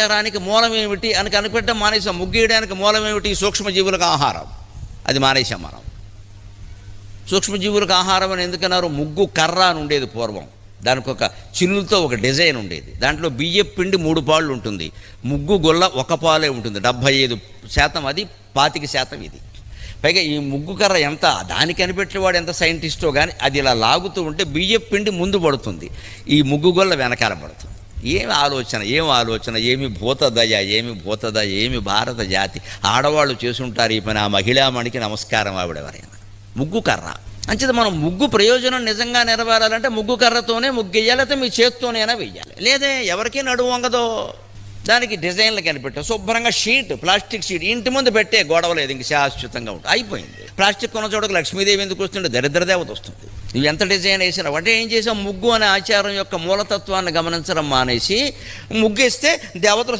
ఆచారానికి మూలమేమిటి అని కనిపెట్టడం మానేసాం ముగ్గేయడానికి మూలమేమిటి? సూక్ష్మజీవులకు ఆహారం. అది మానేసాం మనం. సూక్ష్మజీవులకు ఆహారం అని ఎందుకన్నారు? ముగ్గు కర్ర అని ఉండేది పూర్వం. దానికి ఒక చిల్లుతో ఒక డిజైన్ ఉండేది. దాంట్లో బియ్యం పిండి మూడు పాళ్ళు ఉంటుంది. ముగ్గు గొల్ల ఒక పాలే ఉంటుంది. డెబ్భై ఐదు శాతం అది పాతిక శాతం ఇది. పైగా ఈ ముగ్గు కర్ర ఎంత? దానికి కనిపెట్టేవాడు ఎంత సైంటిస్టో కానీ అది ఇలా లాగుతూ ఉంటే బియ్యం పిండి ముందు పడుతుంది. ఈ ముగ్గు గొల్ల వెనకాల పడుతుంది. ఏమి ఆలోచన ఏమి ఆలోచన? ఏమి భూతదయ ఏమి భూతదయ ఏమి భారత జాతి? ఆడవాళ్ళు చేసుంటారు ఈ పని ఆ మహిళామణికి నమస్కారం ఆవిడెవరైనా ముగ్గు కర్ర. అంచేత మనం ముగ్గు ప్రయోజనం నిజంగా నెరవేరాలంటే ముగ్గు కర్రతోనే ముగ్గు లేకపోతే మీ చేత్తోనైనా వెయ్యాలి లేదే ఎవరికీ నడువు వంగదో. దానికి డిజైన్లు కనిపెట్టే. శుభ్రంగా షీట్ ప్లాస్టిక్ షీట్. ఇంటి ముందు పెట్టే గొడవ లేదు ఇంక శాశ్వతంగా ఉంటుంది. అయిపోయింది. ప్లాస్టిక్ కొన్న చోటకు లక్ష్మీదేవి ఎందుకు వస్తుంటే దరిద్రదేవత వస్తుంది. నువ్వు ఎంత డిజైన్ వేసినా అంటే ఏం చేసావు? ముగ్గు అనే ఆచారం యొక్క మూలతత్వాన్ని గమనించడం మానేసి ముగ్గేస్తే దేవతలు